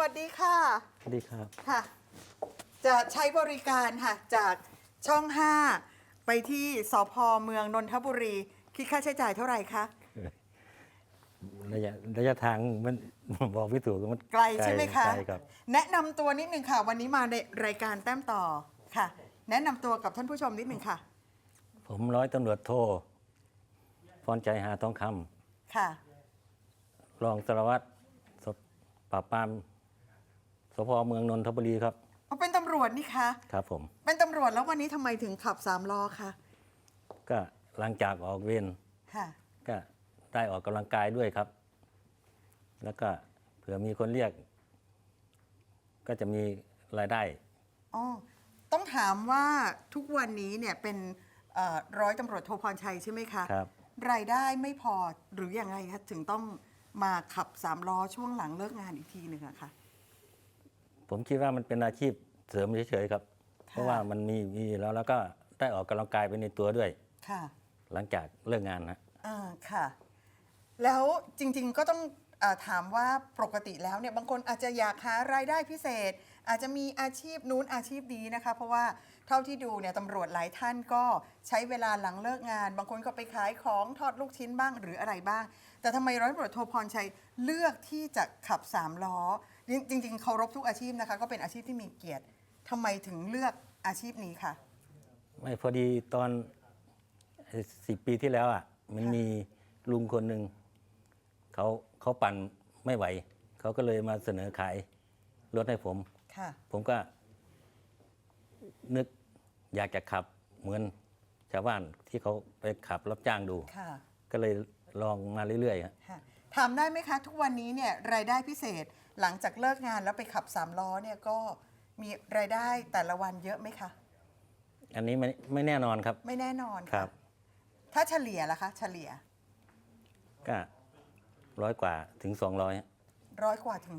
วัสดีค่ะ สวัสดีครับ ค่ะ จะใช้บริการค่ะ จากช่อง 5 ไปที่สพเมืองนนทบุรี คิดค่าใช้จ่ายเท่าไหร่คะ ระยะระยะทางมันบอกไม่ถูกมันไกลใช่ไหมคะ ไกลครับ แนะนำตัวนิดหนึ่งค่ะ วันนี้มาในรายการแต้มต่อค่ะ แนะนำตัวกับท่านผู้ชมนิดหนึ่งค่ะ ผมร้อยตำรวจโทพรใจหาทองคค่ะำรองสารวัตรสพปราบปราม สพเมืองนนทบุรีครับ เอาเป็นตำรวจนี่คะครับผม เป็นตำรวจแล้ววันนี้ทำไมถึงขับสามล้อคะก็หลังจากออกเวรค่ะ ก็ได้ออกกำลังกายด้วยครับ แล้วก็เผื่อมีคนเรียก ก็จะมีรายได้ อ๋อ ต้องถามว่าทุกวันนี้เนี่ยเป็นเอ่อร้อยตำรวจโทพรชัยใช่ไหมคะครับ รายได้ไม่พอหรือยังไงคะถึงต้องมาขับสามล้อช่วงหลังเลิกงานอีกทีหนึ่งอะคะ ผมคิดว่ามันเป็นอาชีพเสริมเฉยๆครับ เพราะว่ามันมีมีอยู่แล้วแล้วก็ได้ออกกำลังกายไปในตัวด้วย ค่ะ หลังจากเลิกงานนะอ่าค่ะ แล้วจริงๆก็ต้องอาถามว่าปกติแล้วเนี่ยบางคนอาจจะอยากหารายได้พิเศษ อาจจะมีอาชีพนู้นอาชีพนี้นะคะ เพราะว่าเท่าที่ดูเนี่ยตำรวจหลายท่านก็ใช้เวลาหลังเลิกงาน บางคนก็ไปขายของทอดลูกชิ้นบ้างหรืออะไรบ้าง แต่ทำไมร้อยตำรวจโทพรชัยเลือกที่จะขับสามล้อ จริงๆเคารพทุกอาชีพนะคะ ก็เป็นอาชีพที่มีเกียรติทำไมถึงเลือกอาชีพนี้คะไม่พอดีตอนสิบปีที่แล้วอะ มันมีลุงคนหนึ่งเขาเขาปั่นไม่ไหว เขาก็เลยมาเสนอขายรถให้ผม ค่ะ ผมก็ นึกอยากจะขับเหมือนชาวบ้านที่เขาไปขับรับจ้างดู ค่ะก็เลยลองมาเรื่อยๆฮะ ค่ะถามได้ไหมคะ ทุกวันนี้เนี่ยรายได้พิเศษ หลังจากเลิกงานแล้วไปขับสามล้อเนี่ยก็มีรายได้แต่ละวันเยอะไหมคะ อันนี้ไม่ไม่แน่นอนครับ ไม่แน่นอนครัค่ะบถ้าเฉลี่ยล่ะคะ เฉลี่ยก็ร้อยกว่าถึงสองร้อยร้อยกว่าถึง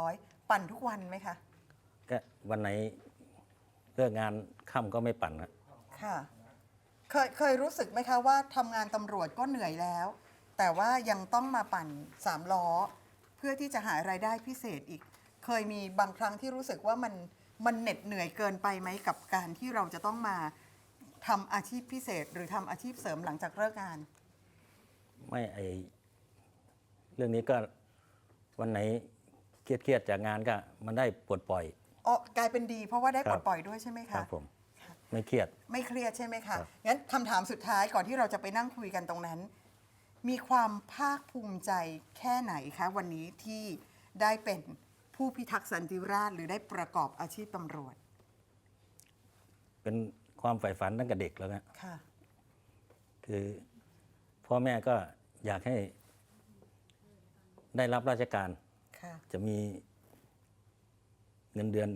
200 ปั่นทุกวันไหมคะ ก็วันไหนเลิกงานค่ำก็ไม่ปั่นครับค่ะ เคยเคยรู้สึกไหมคะว่าทำงานตำรวจก็เหนื่อยแล้ว แต่ว่ายังต้องมาปั่นสามล้อเพื่อที่จะหารายได้พิเศษอีก เคยมีบางครั้งที่รู้สึกว่ามันมันเหน็ดเหนื่อยเกินไปไหมกับการที่เราจะต้องมาทำอาชีพพิเศษ หรือทำอาชีพเสริมหลังจากเลิกงาน ไม่ไอเรื่องนี้ก็วันไหนเครียดๆจากงานก็มันได้ปลดปล่อย อ๋อกลายเป็นดีเพราะว่าได้คปรัลบดปล่อยด้วยใช่ไหมครัคะบผม ไม่เครียด ไม่เครียดใช่ไหมครัคะบงั้นคำถามสุดท้ายก่อนที่เราจะไปนั่งคุยกันตรงนั้น มีความภาคภูมิใจแค่ไหนคะวันนี้ที่ได้เป็นผู้พิทักษ์สันติราษฎร์หรือได้ประกอบอาชีพตำรวจเป็นความใฝ่ฝันตั้งแต่เด็กแล้วนะค่ะ คือพ่อแม่ก็อยากให้ได้รับราชการ ค่ะ จะมีเงินเดือน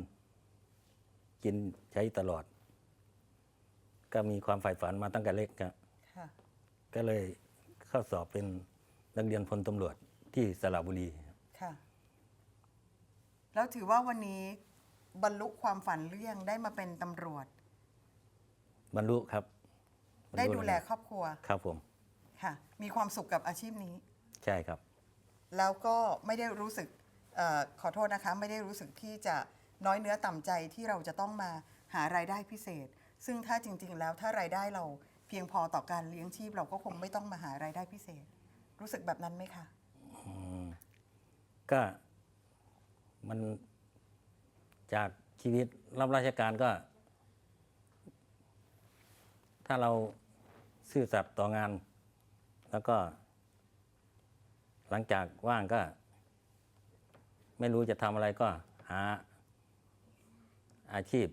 กินใช้ตลอด ก็มีความใฝ่ฝันมาตั้งแต่เล็กครับค่ะ ก็เลย เข้าสอบเป็นนักเรียนพลตำรวจที่สระบุรี ค่ะ แล้วถือว่าวันนี้บรรลุความฝันหรือยังได้มาเป็นตำรวจ บรรลุครับบรรลุได้ดูแลวครอบครัวครับผม ค่ะ มีความสุขกับอาชีพนี้ ใช่ครับ แล้วก็ไม่ได้รู้สึกเออขอโทษนะคะ ไม่ได้รู้สึกที่จะน้อยเนื้อต่ำใจที่เราจะต้องมาหารายได้พิเศษ ซึ่งถ้าจริง ๆ แล้วถ้ารายได้เรา เพียงพอต่อการเลี้ยงชีพเราก็คงไม่ต้องมาหารายได้พิเศษ รู้สึกแบบนั้นไหมคะก็มันจากชีวิตรับราชการก็ ถ้าเราซื่อสัตย์ต่องาน แล้วก็ หลังจากว่างก็ ไม่รู้จะทำอะไรก็หาอาชีพ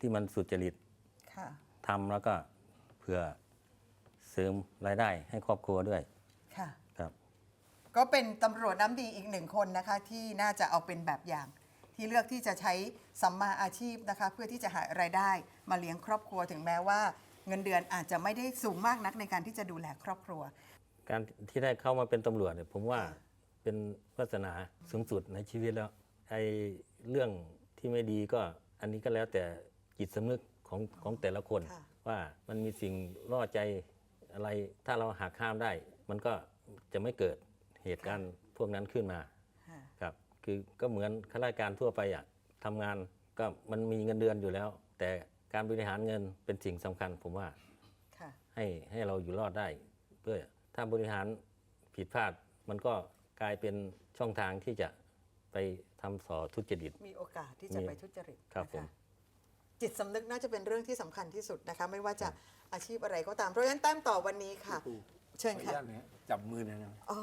ที่มันสุจริตค่ะ ทำแล้วก็เพื่อเสริมรายได้ให้ครอบครัวด้วยค่ะ ครับ ก็เป็นตำรวจน้ำดีอีกหนึ่งคนนะคะ ที่น่าจะเอาเป็นแบบอย่าง ที่เลือกที่จะใช้สัมมาอาชีพนะคะ เพื่อที่จะหารายได้มาเลี้ยงครอบครัวถึงแม้ว่า เงินเดือนอาจจะไม่ได้สูงมากนักในการที่จะดูแลครอบครัว การที่ได้เข้ามาเป็นตำรวจเนี่ยผมว่าเป็นวาสนาสูงสุดในชีวิตแล้วไอ้เรื่องที่ไม่ดีก็อันนี้ก็แล้วแต่จิตสำนึกของของแต่ละคน ค่ะ ว่ามันมีสิ่งล่อใจอะไร ถ้าเราหักห้ามได้ มันก็จะไม่เกิดเหตุการณ์พวกนั้นขึ้นมาค่ะครับ คือก็เหมือนข้าราชการทั่วไปอะทำงานก็มันมีเงินเดือนอยู่แล้ว แต่การบริหารเงินเป็นสิ่งสำคัญ ผมว่าค่ะ ให้ให้เราอยู่รอดได้ เพื่อถ้าบริหารผิดพลาด มันก็กลายเป็นช่องทางที่จะไปทำส่อทุจริต มีโอกาสที่จะมี ไปทุจริตครับนะผมคะ จิตสำนึกน่าจะเป็นเรื่องที่สำคัญที่สุดนะคะ ไม่ว่าจะอาชีพอะไรก็ตามเพราะฉะนั้นแต้มต่อวันนี้ค่ะ เชิญขออนุค่ะญาตนะฮะจับมือหนอยนะ อ๋อ